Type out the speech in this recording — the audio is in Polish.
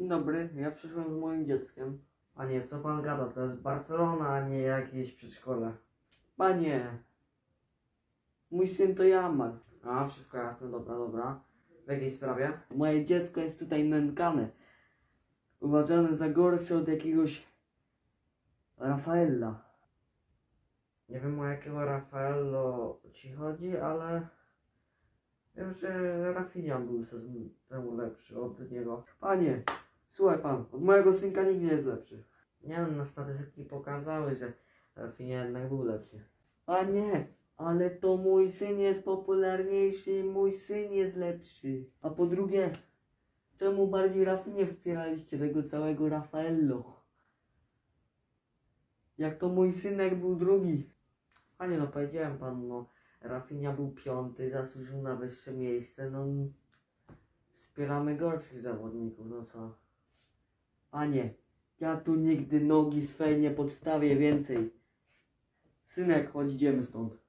Dzień dobry, ja przyszłem z moim dzieckiem. Panie, co pan gada? To jest Barcelona, a nie jakieś przedszkole. Panie, mój syn to Jamal. A, wszystko jasne, dobra, dobra. W jakiej sprawie? Moje dziecko jest tutaj nękane. Uważane za gorsze od jakiegoś Rafaela. Nie wiem o jakiego Raffaello ci chodzi, ale wiem, że Rafinha był sezon temu lepszy od niego. Panie, słuchaj pan, od mojego synka nikt nie jest lepszy. Nie wiem, no statystyki pokazały, że Rafinha jednak był lepszy. A nie, ale to mój syn jest popularniejszy, mój syn jest lepszy. A po drugie, czemu bardziej Rafinie wspieraliście tego całego Raffaello? Jak to mój synek był drugi. Panie, no powiedziałem panu, no Rafinha był piąty, zasłużył na wyższe miejsce, no wspieramy gorszych zawodników, no co? Panie, ja tu nigdy nogi swej nie podstawię więcej. Synek, chodź idziemy stąd.